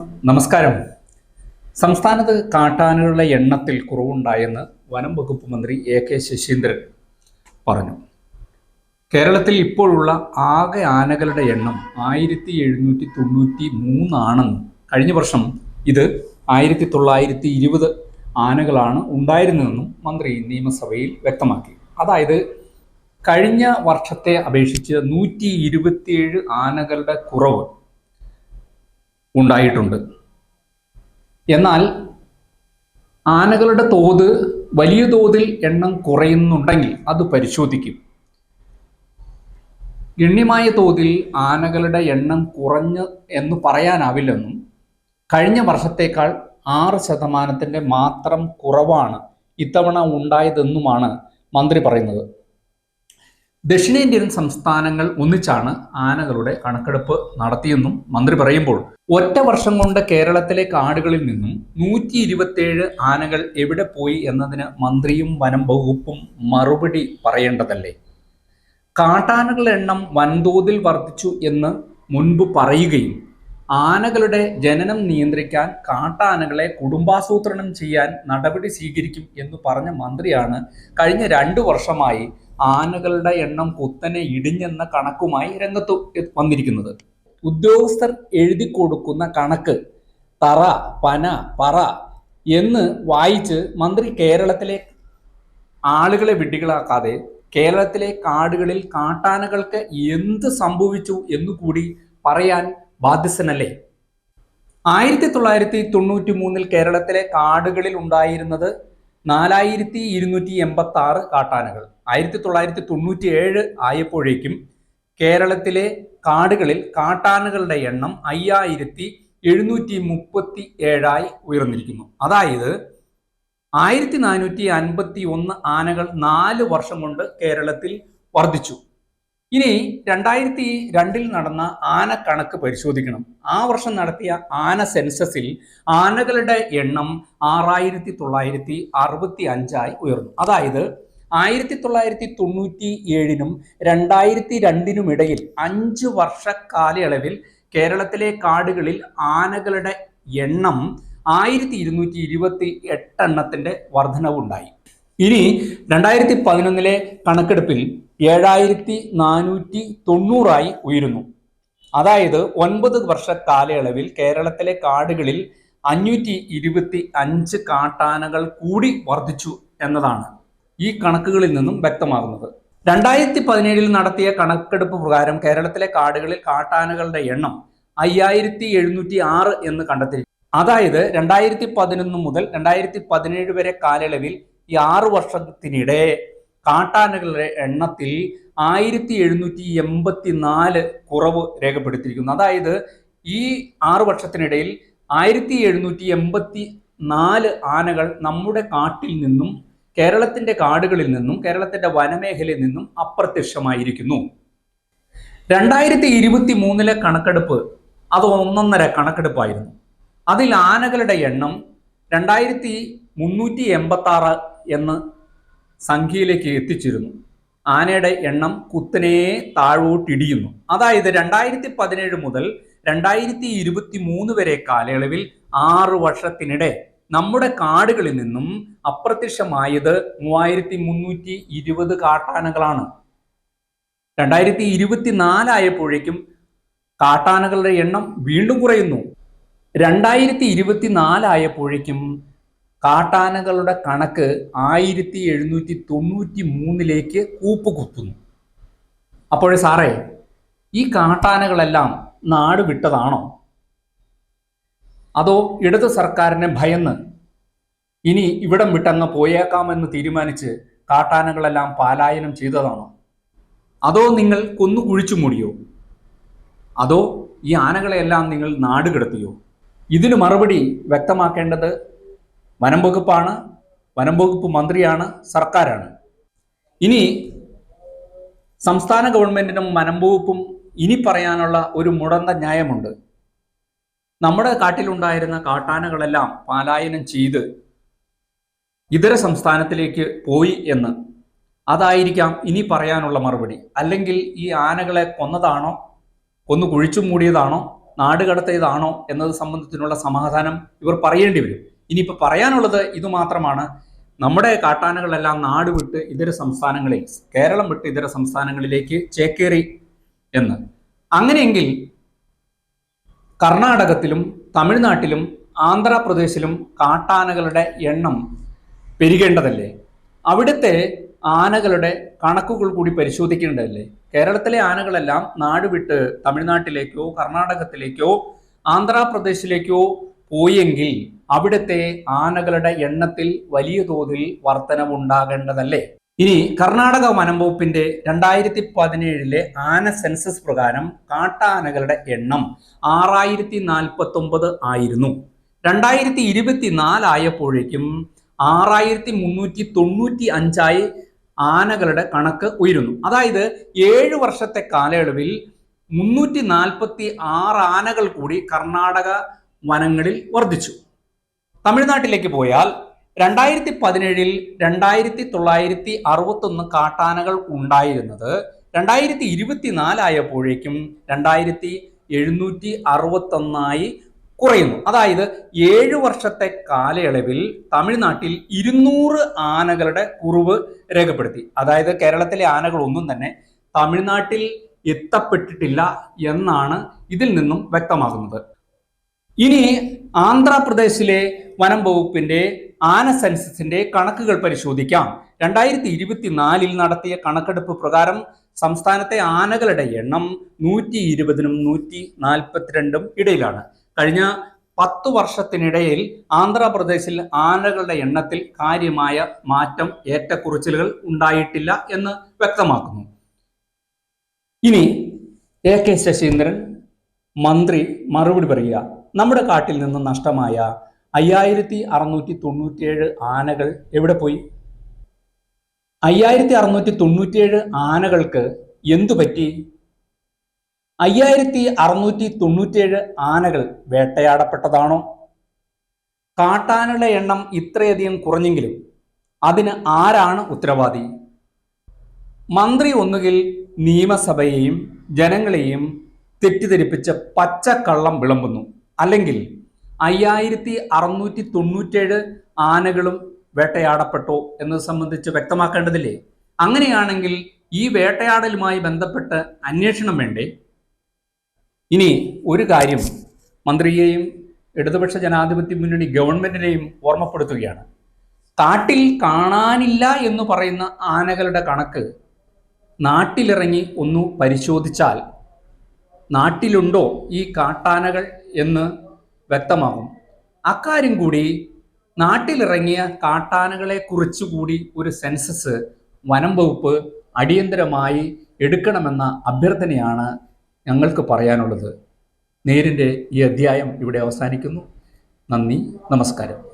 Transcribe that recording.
നമസ്കാരം. സംസ്ഥാനത്ത് കാട്ടാനകളുടെ എണ്ണത്തിൽ കുറവുണ്ടായെന്ന് വനം വകുപ്പ് മന്ത്രി എ കെ ശശീന്ദ്രൻ പറഞ്ഞു. കേരളത്തിൽ ഇപ്പോഴുള്ള ആകെ ആനകളുടെ എണ്ണം ആയിരത്തി എഴുന്നൂറ്റി തൊണ്ണൂറ്റി മൂന്നാണെന്നും കഴിഞ്ഞ വർഷം ഇത് ആയിരത്തി തൊള്ളായിരത്തി ഇരുപത് ആനകളാണ് ഉണ്ടായിരുന്നതെന്നും മന്ത്രി നിയമസഭയിൽ വ്യക്തമാക്കി. അതായത് കഴിഞ്ഞ വർഷത്തെ അപേക്ഷിച്ച് നൂറ്റി ഇരുപത്തിയേഴ് ആനകളുടെ കുറവ് ഉണ്ടായിട്ടുണ്ട്. എന്നാൽ ആനകളുടെ തോത് വലിയ തോതിൽ എണ്ണം കുറയുന്നുണ്ടെങ്കിൽ അത് പരിശോധിക്കും. ഗണ്യമായ തോതിൽ ആനകളുടെ എണ്ണം കുറഞ്ഞ് എന്ന് പറയാനാവില്ലെന്നും കഴിഞ്ഞ വർഷത്തേക്കാൾ ആറ് ശതമാനത്തിന്റെ മാത്രം കുറവാണ് ഇത്തവണ ഉണ്ടായതെന്നുമാണ് മന്ത്രി പറയുന്നത്. ദക്ഷിണേന്ത്യൻ സംസ്ഥാനങ്ങൾ ഒന്നിച്ചാണ് ആനകളുടെ കണക്കെടുപ്പ് നടത്തിയെന്നും മന്ത്രി പറയുമ്പോൾ ഒറ്റ വർഷം കൊണ്ട് കേരളത്തിലെ കാടുകളിൽ നിന്നും നൂറ്റി ഇരുപത്തിയേഴ് ആനകൾ എവിടെ പോയി എന്നതിന് മന്ത്രിയും വനം വകുപ്പും മറുപടി പറയേണ്ടതല്ലേ? കാട്ടാനകളുടെ എണ്ണം വൻതോതിൽ വർദ്ധിച്ചു എന്ന് മുൻപ് പറയുകയും ആനകളുടെ ജനനം നിയന്ത്രിക്കാൻ കാട്ടാനകളെ കുടുംബാസൂത്രണം ചെയ്യാൻ നടപടി സ്വീകരിക്കും എന്ന് പറഞ്ഞ മന്ത്രിയാണ് കഴിഞ്ഞ രണ്ടു വർഷമായി ആനകളുടെ എണ്ണം കുത്തനെ ഇടിഞ്ഞെന്ന കണക്കുമായി രംഗത്ത് വന്നിരിക്കുന്നത്. ഉദ്യോഗസ്ഥർ എഴുതി കൊടുക്കുന്ന കണക്ക് തറ പന പറ എന്ന് വായിച്ച് മന്ത്രി കേരളത്തിലെ ആളുകളെ വിഡ്ഢികളാക്കാതെ കേരളത്തിലെ കാടുകളിൽ കാട്ടാനകൾക്ക് എന്ത് സംഭവിച്ചു എന്നുകൂടി പറയാൻ ബാധ്യസ്ഥനല്ലേ? ആയിരത്തി തൊള്ളായിരത്തി തൊണ്ണൂറ്റി മൂന്നിൽ കേരളത്തിലെ കാടുകളിൽ ഉണ്ടായിരുന്നത് നാലായിരത്തി ഇരുന്നൂറ്റി എൺപത്തി ആറ് കാട്ടാനകൾ. ആയിരത്തി തൊള്ളായിരത്തി തൊണ്ണൂറ്റി ഏഴ് ആയപ്പോഴേക്കും കേരളത്തിലെ കാടുകളിൽ കാട്ടാനകളുടെ എണ്ണം അയ്യായിരത്തി എഴുന്നൂറ്റി മുപ്പത്തി ഏഴായി ഉയർന്നിരിക്കുന്നു. അതായത് ആയിരത്തി നാനൂറ്റി അൻപത്തി ഒന്ന് ആനകൾ നാല് വർഷം കൊണ്ട് കേരളത്തിൽ വർദ്ധിച്ചു. ഇനി രണ്ടായിരത്തി രണ്ടിൽ നടന്ന ആന കണക്ക് പരിശോധിക്കണം. ആ വർഷം നടത്തിയ ആന സെൻസസിൽ ആനകളുടെ എണ്ണം ആറായിരത്തി തൊള്ളായിരത്തി അറുപത്തി അഞ്ചായി ഉയർന്നു. അതായത് ആയിരത്തി തൊള്ളായിരത്തി തൊണ്ണൂറ്റി ഏഴിനും രണ്ടായിരത്തി രണ്ടിനും ഇടയിൽ അഞ്ച് വർഷ കാലയളവിൽ കേരളത്തിലെ കാടുകളിൽ ആനകളുടെ എണ്ണം ആയിരത്തി ഇരുന്നൂറ്റി ഇരുപത്തി എട്ടെണ്ണത്തിന്റെ വർധനവുണ്ടായി. ഇനി രണ്ടായിരത്തി പതിനൊന്നിലെ കണക്കെടുപ്പിൽ ഏഴായിരത്തി നാനൂറ്റി തൊണ്ണൂറായി ഉയരുന്നു. അതായത് ഒൻപത് വർഷ കാലയളവിൽ കേരളത്തിലെ കാടുകളിൽ അഞ്ഞൂറ്റി ഇരുപത്തി അഞ്ച് കാട്ടാനകൾ കൂടി വർദ്ധിച്ചു എന്നതാണ്. ഈ കണക്കുകളിൽ നിന്നും വ്യക്തമാകുന്നത്. രണ്ടായിരത്തി പതിനേഴിൽ നടത്തിയ കണക്കെടുപ്പ് പ്രകാരം കേരളത്തിലെ കാടുകളിൽ കാട്ടാനകളുടെ എണ്ണം അയ്യായിരത്തി എഴുന്നൂറ്റി ആറ് എന്ന് കണ്ടെത്തി. അതായത് രണ്ടായിരത്തി പതിനൊന്ന് മുതൽ രണ്ടായിരത്തി പതിനേഴ് വരെ കാലയളവിൽ ഈ ആറു വർഷത്തിനിടെ കാട്ടാനകളുടെ എണ്ണത്തിൽ ആയിരത്തി എഴുന്നൂറ്റി എൺപത്തി നാല് കുറവ് രേഖപ്പെടുത്തിയിരിക്കുന്നു. അതായത് ഈ ആറു വർഷത്തിനിടയിൽ ആയിരത്തി എഴുന്നൂറ്റി എൺപത്തി നാല് ആനകൾ നമ്മുടെ കാട്ടിൽ നിന്നും കേരളത്തിന്റെ കാടുകളിൽ നിന്നും കേരളത്തിന്റെ വനമേഖലയിൽ നിന്നും അപ്രത്യക്ഷമായിരിക്കുന്നു. രണ്ടായിരത്തി ഇരുപത്തി മൂന്നിലെ കണക്കെടുപ്പ് അത് ഒന്നൊന്നര കണക്കെടുപ്പായിരുന്നു. അതിൽ ആനകളുടെ എണ്ണം രണ്ടായിരത്തി മുന്നൂറ്റി എൺപത്തി ആറ് എന്ന് സംഖ്യയിലേക്ക് എത്തിച്ചിരുന്നു. ആനയുടെ എണ്ണം കുത്തനെ താഴോട്ടിടിയുന്നു. അതായത് രണ്ടായിരത്തി പതിനേഴ് മുതൽ രണ്ടായിരത്തി ഇരുപത്തി മൂന്ന് വരെ കാലയളവിൽ ആറ് വർഷത്തിനിടെ നമ്മുടെ കാടുകളിൽ നിന്നും അപ്രത്യക്ഷമായത് മൂവായിരത്തി മുന്നൂറ്റി ഇരുപത് കാട്ടാനകളാണ്. രണ്ടായിരത്തി ഇരുപത്തി നാലായപ്പോഴേക്കും കാട്ടാനകളുടെ എണ്ണം വീണ്ടും കുറയുന്നു. രണ്ടായിരത്തി ഇരുപത്തി നാലായപ്പോഴേക്കും കാട്ടാനകളുടെ കണക്ക് ആയിരത്തി എഴുന്നൂറ്റി തൊണ്ണൂറ്റി മൂന്നിലേക്ക് കൂപ്പ് കുത്തുന്നു അപ്പോഴേ സാറേ ഈ കാട്ടാനകളെല്ലാം നാട് വിട്ടതാണോ? അതോ ഇടതു സർക്കാരിനെ ഭയന്ന് ഇനി ഇവിടം വിട്ടങ്ങ് പോയേക്കാമെന്ന് തീരുമാനിച്ച് കാട്ടാനകളെല്ലാം പാലായനം ചെയ്തതാണോ? അതോ നിങ്ങൾ കൊന്നു കുഴിച്ചു മൂടിയോ? അതോ ഈ ആനകളെയെല്ലാം നിങ്ങൾ നാട് കിടത്തിയോ? ഇതിന് മറുപടി വ്യക്തമാക്കേണ്ടത് വനം വകുപ്പാണ് വനം വകുപ്പ് മന്ത്രിയാണ് സർക്കാരാണ്. ഇനി സംസ്ഥാന ഗവൺമെന്റിനും വനം വകുപ്പും ഇനി പറയാനുള്ള ഒരു മുടന്ത ന്യായമുണ്ട്. നമ്മുടെ കാട്ടിലുണ്ടായിരുന്ന കാട്ടാനകളെല്ലാം പാലായനം ചെയ്ത് ഇതര സംസ്ഥാനത്തിലേക്ക് പോയി എന്ന് അതായിരിക്കാം ഇനി പറയാനുള്ള മറുപടി. അല്ലെങ്കിൽ ഈ ആനകളെ കൊന്നതാണോ? കൊന്നു കുഴിച്ചു മൂടിയതാണോ? നാടുകടത്തേതാണോ എന്നത് സംബന്ധത്തിനുള്ള സമാധാനം ഇവർ പറയേണ്ടി വരും. ഇനിയിപ്പോൾ പറയാനുള്ളത് ഇത് മാത്രമാണ്. നമ്മുടെ കാട്ടാനകളെല്ലാം നാട് വിട്ട് ഇതര സംസ്ഥാനങ്ങളിൽ കേരളം വിട്ട് ഇതര സംസ്ഥാനങ്ങളിലേക്ക് ചേക്കേറി എന്ന്. അങ്ങനെയെങ്കിൽ കർണാടകത്തിലും തമിഴ്നാട്ടിലും ആന്ധ്രാപ്രദേശിലും കാട്ടാനകളുടെ എണ്ണം പെരുകേണ്ടതല്ലേ? അവിടുത്തെ ആനകളുടെ കണക്കുകൾ കൂടി പരിശോധിക്കേണ്ടതല്ലേ? കേരളത്തിലെ ആനകളെല്ലാം നാട് വിട്ട് തമിഴ്നാട്ടിലേക്കോ കർണാടകത്തിലേക്കോ ആന്ധ്രാപ്രദേശിലേക്കോ പോയെങ്കിൽ അവിടുത്തെ ആനകളുടെ എണ്ണത്തിൽ വലിയ തോതിൽ വർധനവുണ്ടാകേണ്ടതല്ലേ? ഇനി കർണാടക വനംവകുപ്പിന്റെ രണ്ടായിരത്തി പതിനേഴിലെ ആന സെൻസസ് പ്രകാരം കാട്ടാനകളുടെ എണ്ണം ആറായിരത്തി നാൽപ്പത്തി ഒമ്പത് ആയിരുന്നു. രണ്ടായിരത്തി ഇരുപത്തിനാലായപ്പോഴേക്കും ആറായിരത്തി മുന്നൂറ്റി തൊണ്ണൂറ്റി അഞ്ചായി ആനകളുടെ കണക്ക് ഉയരുന്നു. അതായത് ഏഴ് വർഷത്തെ കാലയളവിൽ മുന്നൂറ്റി നാൽപ്പത്തി ആറ് ആനകൾ കൂടി കർണാടക വനങ്ങളിൽ വർദ്ധിച്ചു. തമിഴ്നാട്ടിലേക്ക് പോയാൽ രണ്ടായിരത്തി പതിനേഴിൽ രണ്ടായിരത്തി തൊള്ളായിരത്തി അറുപത്തൊന്ന് കാട്ടാനകൾ ഉണ്ടായിരുന്നത് രണ്ടായിരത്തി ഇരുപത്തിനാലായപ്പോഴേക്കും രണ്ടായിരത്തി എഴുന്നൂറ്റി അറുപത്തൊന്നായി കുറയുന്നു. അതായത് ഏഴു വർഷത്തെ കാലയളവിൽ തമിഴ്നാട്ടിൽ ഇരുന്നൂറ് ആനകളുടെ കുറവ് രേഖപ്പെടുത്തി. അതായത് കേരളത്തിലെ ആനകളൊന്നും തന്നെ തമിഴ്നാട്ടിൽ എത്തപ്പെട്ടിട്ടില്ല എന്നാണ് ഇതിൽ നിന്നും വ്യക്തമാകുന്നത്. ഇനി ആന്ധ്രാപ്രദേശിലെ വനം വകുപ്പിന്റെ ആന സെൻസസിന്റെ കണക്കുകൾ പരിശോധിക്കാം. രണ്ടായിരത്തി ഇരുപത്തിനാലിൽ നടത്തിയ കണക്കെടുപ്പ് പ്രകാരം സംസ്ഥാനത്തെ ആനകളുടെ എണ്ണം നൂറ്റി ഇരുപതിനും നൂറ്റി നാൽപ്പത്തിരണ്ടും ഇടയിലാണ്. കഴിഞ്ഞ പത്ത് വർഷത്തിനിടയിൽ ആന്ധ്രാപ്രദേശിൽ ആനകളുടെ എണ്ണത്തിൽ കാര്യമായ മാറ്റം ഏറ്റക്കുറച്ചിലുകൾ ഉണ്ടായിട്ടില്ല എന്ന് വ്യക്തമാക്കുന്നു. ഇനി എ കെ ശശീന്ദ്രൻ മന്ത്രി മറുപടി പറയുക. നമ്മുടെ കാട്ടിൽ നിന്ന് നഷ്ടമായ അയ്യായിരത്തി അറുന്നൂറ്റി തൊണ്ണൂറ്റിയേഴ് ആനകൾ എവിടെ പോയി? അയ്യായിരത്തി അറുന്നൂറ്റി തൊണ്ണൂറ്റിയേഴ് ആനകൾക്ക് എന്തു പറ്റി? അയ്യായിരത്തി അറുന്നൂറ്റി തൊണ്ണൂറ്റിയേഴ് ആനകൾ വേട്ടയാടപ്പെട്ടതാണോ? കാട്ടാനകളുടെ എണ്ണം ഇത്രയധികം കുറഞ്ഞെങ്കിലും അതിന് ആരാണ് ഉത്തരവാദി? മന്ത്രി ഒന്നുകിൽ നിയമസഭയെയും ജനങ്ങളെയും തെറ്റിദ്ധരിപ്പിച്ച് പച്ചക്കള്ളം വിളമ്പുന്നു. അല്ലെങ്കിൽ അയ്യായിരത്തി അറുന്നൂറ്റി തൊണ്ണൂറ്റേഴ് ആനകളും വേട്ടയാടപ്പെട്ടു എന്നത് സംബന്ധിച്ച് വ്യക്തമാക്കേണ്ടതില്ലേ? അങ്ങനെയാണെങ്കിൽ ഈ വേട്ടയാടലുമായി ബന്ധപ്പെട്ട് അന്വേഷണം വേണ്ടേ? ഇനി ഒരു കാര്യം മന്ത്രിയെയും ഇടതുപക്ഷ ജനാധിപത്യ മുന്നണി ഗവൺമെന്റിനെയും ഓർമ്മപ്പെടുത്തുകയാണ്. കാട്ടിൽ കാണാനില്ല എന്ന് പറയുന്ന ആനകളുടെ കണക്ക് നാട്ടിലിറങ്ങി ഒന്ന് പരിശോധിച്ചാൽ നാട്ടിലുണ്ടോ ഈ കാട്ടാനകൾ എന്ന് വ്യക്തമാകും. അക്കാര്യം കൂടി നാട്ടിലിറങ്ങിയ കാട്ടാനകളെ കുറിച്ചുകൂടി ഒരു സെൻസസ് വനം വകുപ്പ് അടിയന്തരമായി എടുക്കണമെന്ന അഭ്യർത്ഥനയാണ് ഞങ്ങൾക്ക് പറയാനുള്ളത്. നേരിന്റെ ഈ അധ്യായം ഇവിടെ അവസാനിക്കുന്നു. നന്ദി നമസ്കാരം.